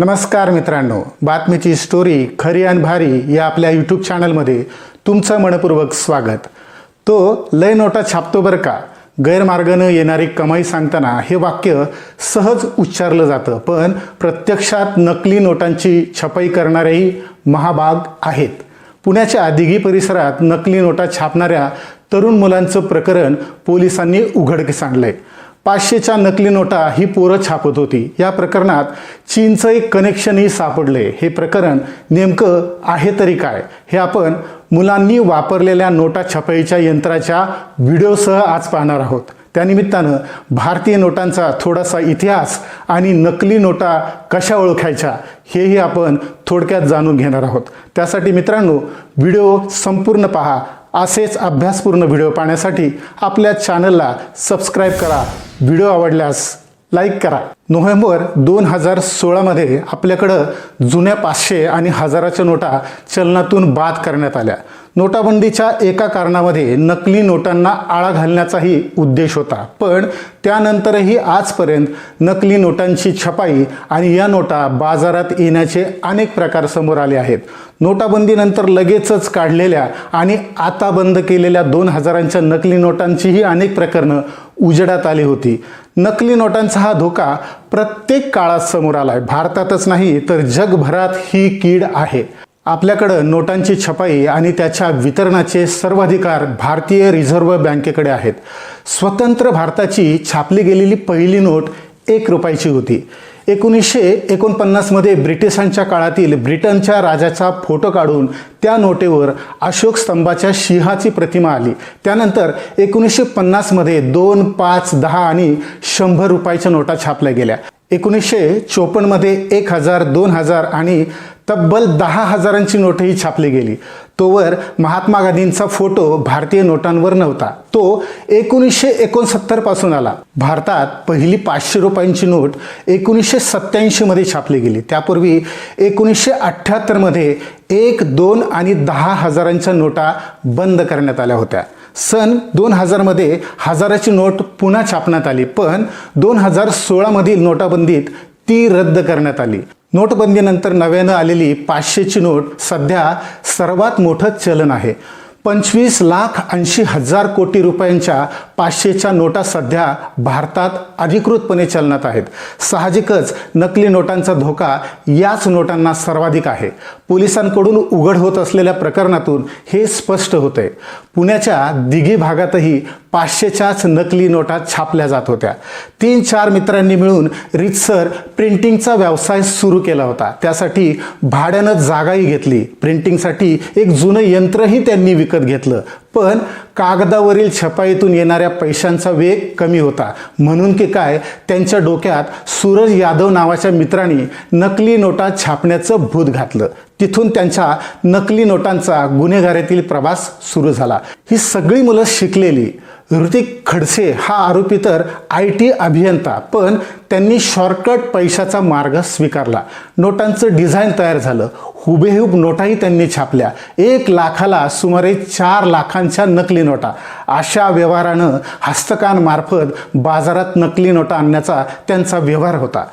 नमस्कार मित्रांनो. बातमीची स्टोरी खरी आणि भारी या आपल्या यूट्यूब चॅनलमध्ये तुमचं मनपूर्वक स्वागत. तो लय नोटा छापतो बरं का? गैरमार्गानं येणारी कमाई सांगताना हे वाक्य सहज उच्चारलं जातं पण प्रत्यक्षात नकली नोटांची छपाई करणारेही महाभाग आहेत. पुण्याच्या आदिगी परिसरात नकली नोटा छापणाऱ्या तरुण मुलांचं प्रकरण पोलिसांनी उघडकीस आणलंय. पाचशेच्या नकली नोटा ही पोरं छापत होती. या प्रकरणात चीनचं एक कनेक्शनही सापडले. हे प्रकरण नेमकं आहे तरी काय? हे आपण मुलांनी वापरलेल्या नोटा छपाईच्या यंत्राच्या व्हिडिओसह आज पाहणार आहोत. त्यानिमित्तानं भारतीय नोटांचा थोडासा इतिहास आणि नकली नोटा कशा ओळखायच्या हेही आपण थोडक्यात जाणून घेणार आहोत. त्यासाठी मित्रांनो व्हिडिओ संपूर्ण पहा. असेच अभ्यासपूर्ण व्हिडिओ पाहण्यासाठी आपल्या चॅनलला सबस्क्राईब करा. व्हिडिओ आवडल्यास लाईक करा. नोव्हेंबर दोन हजार सोळामध्ये आपल्याकडं जुन्या पाचशे आणि हजाराच्या नोटा चलनातून बाद करण्यात आल्या. नोटाबंदीच्या एका कारणामध्ये नकली नोटांना आळा घालण्याचाही उद्देश होता. पण त्यानंतरही आजपर्यंत नकली नोटांची छपाई आणि या नोटा बाजारात येण्याचे अनेक प्रकार समोर आले आहेत. नोटाबंदीनंतर लगेचच काढलेल्या आणि आता बंद केलेल्या दोन हजारांच्या नकली नोटांचीही अनेक प्रकरणं उजेडात आली होती. नकली नोटांचा हा धोका प्रत्येक काळात समोर आला आहे भारतातच नाही तर जगभरात ही कीड आहे. आपल्याकडं नोटांची छपाई आणि त्याच्या वितरणाचे सर्वाधिकार भारतीय रिझर्व्ह बँकेकडे आहेत. स्वतंत्र भारताची छापली गेलेली पहिली नोट एक रुपयाची होती. एकोणीसशे एकोणपन्नासमध्ये ब्रिटिशांच्या काळातील ब्रिटनच्या राजाचा फोटो काढून त्या नोटेवर अशोक स्तंभाच्या सिंहाची प्रतिमा आली. त्यानंतर एकोणीसशे पन्नासमध्ये दोन पाच दहा आणि शंभर रुपयाच्या नोटा छापल्या गेल्या. एकोणीसशे चोपन्नमध्ये एक हजार दोन हजार आणि तब्बल दहा हजारांची नोटही छापली गेली. तोवर महात्मा गांधींचा फोटो भारतीय नोटांवर नव्हता. तो एकोणीसशे एकोणसत्तरपासून आला. भारतात पहिली पाचशे रुपयांची नोट एकोणीसशे सत्याऐंशीमध्ये छापली गेली. त्यापूर्वी एकोणीसशे अठ्ठ्याहत्तरमध्ये एक दोन आणि दहा हजारांच्या नोटा बंद करण्यात आल्या होत्या. सन दोन हजारमध्ये हजाराची नोट पुन्हा छापण्यात आली पण दोन हजार सोळामधील नोटाबंदीत ती रद्द करण्यात आली. नोटबंदीनंतर नव्यानं आलेली पाचशेची नोट सध्या सर्वात मोठं चलन आहे. पंचवीस लाख ऐंशी हजार कोटी रुपयांच्या पाचशेच्या नोटा सध्या भारतात अधिकृतपणे चलनात आहेत. साहजिकच नकली नोटांचा धोका याच नोटांना सर्वाधिक आहे. पोलिसांकडून उघड होत असलेल्या प्रकरणातून हे स्पष्ट होतंय. पुण्याच्या दिघी भागातही पाचशेच्याच नकली नोटा छापल्या जात होत्या. तीन चार मित्रांनी मिळून रितसर प्रिंटिंगचा व्यवसाय सुरू केला होता. त्यासाठी भाड्यानं जागाही घेतली. प्रिंटिंगसाठी एक जुनं यंत्रही त्यांनी विकत घेतलं. पण कागदावरील छपाईतून येणाऱ्या पैशांचा वेग कमी होता. म्हणून की काय? त्यांच्या डोक्यात सूरज यादव नावाच्या मित्रांनी नकली नोटा छापण्याचं भूत घातलं. तिथून त्यांच्या नकली नोटांचा गुन्हेगारीतील प्रवास सुरू झाला. ही सगळी मुलं शिकलेली ऋतिक खडसे हा आरोपी तर आय टी अभियंता पण त्यांनी शॉर्टकट पैशाचा मार्ग स्वीकारला. नोटांचं डिझाईन तयार झालं. हुबेहूब नोटाही त्यांनी छापल्या. एक लाखाला सुमारे चार लाखांच्या नकली नोटा. अशा व्यवहारानं हस्तकांमार्फत बाजारात नकली नोटा आणण्याचा त्यांचा व्यवहार होता.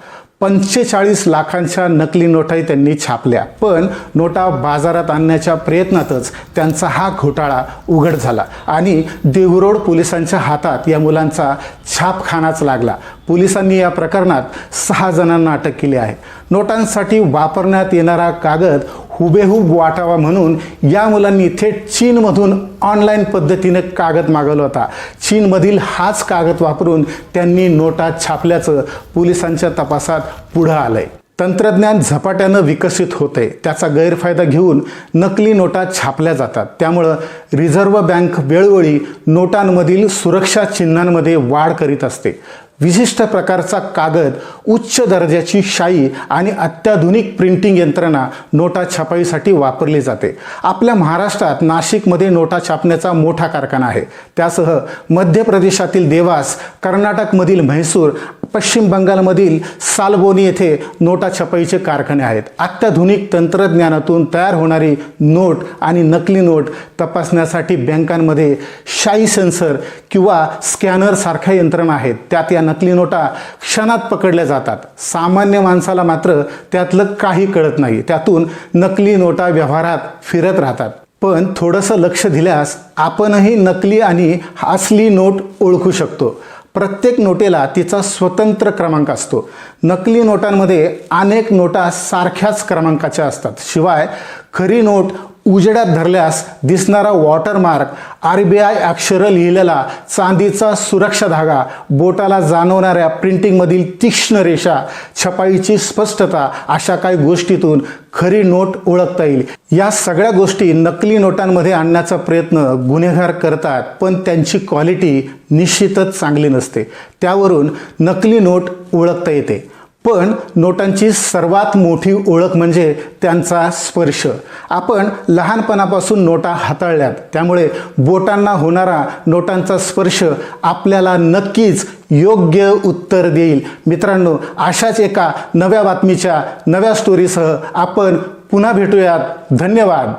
पंचेचाळीस लाखांच्या नकली नोटाही त्यांनी छापल्या. पण नोटा बाजारात आणण्याच्या प्रयत्नातच त्यांचा हा घोटाळा उघड झाला आणि देहरोड पोलिसांच्या हातात या मुलांचा छापखानाच लागला. पोलिसांनी या प्रकरणात सहा जणांना अटक केली आहे. नोटांसाठी वापरण्यात येणारा कागद हुबेहूब वाटावा म्हणून या मुलांनी थेट चीनमधून ऑनलाईन पद्धतीनं कागद मागवला होता. चीनमधील हाच कागद वापरून त्यांनी नोटा छापल्याचं पोलिसांच्या तपासात पुढं आलंय. तंत्रज्ञान झपाट्यानं विकसित होते. त्याचा गैरफायदा घेऊन नकली नोटा छापल्या जातात. त्यामुळं रिझर्व्ह बँक वेळोवेळी नोटांमधील सुरक्षा चिन्हांमध्ये वाढ करीत असते. विशिष्ट प्रकारचा कागद उच्च दर्जाची शाई आणि अत्याधुनिक प्रिंटिंग यंत्रणा नोटा छापाईसाठी वापरली जाते. आपल्या महाराष्ट्रात नाशिकमध्ये नोटा छापण्याचा मोठा कारखाना आहे. त्यासह मध्य प्रदेशातील देवास कर्नाटकमधील म्हैसूर पश्चिम बंगालमधील सालबोनी येथे नोटा छपाईचे कारखाने आहेत. अत्याधुनिक तंत्रज्ञानातून तयार होणारी नोट आणि नकली नोट तपासण्यासाठी बँकांमध्ये शाई सेन्सर किंवा स्कॅनरसारख्या यंत्रणा आहेत. त्यात या नकली नोटा क्षणात पकडल्या जातात. सामान्य माणसाला मात्र त्यातलं काही कळत नाही. त्यातून नकली नोटा व्यवहारात फिरत राहतात. पण थोडंसं लक्ष दिल्यास आपणही नकली आणि असली नोट ओळखू शकतो. प्रत्येक नोटेला तिचा स्वतंत्र क्रमांक असतो. नकली नोटांमध्ये अनेक नोटा सारख्याच क्रमांकाच्या असतात. शिवाय खरी नोट उजेडात धरल्यास दिसणारा वॉटरमार्क आर बी आय अक्षरं लिहिलेला चांदीचा सुरक्षा धागा बोटाला जाणवणाऱ्या प्रिंटिंगमधील तीक्ष्ण रेषा छपाईची स्पष्टता अशा काही गोष्टीतून खरी नोट ओळखता येईल. या सगळ्या गोष्टी नकली नोटांमध्ये आणण्याचा प्रयत्न गुन्हेगार करतात पण त्यांची क्वालिटी निश्चितच चांगली नसते. त्यावरून नकली नोट ओळखता येते. पण नोटांची सर्वात मोठी ओळख म्हणजे त्यांचा स्पर्श. आपण लहानपणापासून नोटा हाताळल्यात. त्यामुळे बोटांना होणारा नोटांचा स्पर्श आपल्याला नक्कीच योग्य उत्तर देईल. मित्रांनो अशाच एका नव्या बातमीच्या नव्या स्टोरीसह आपण पुन्हा भेटूयात. धन्यवाद.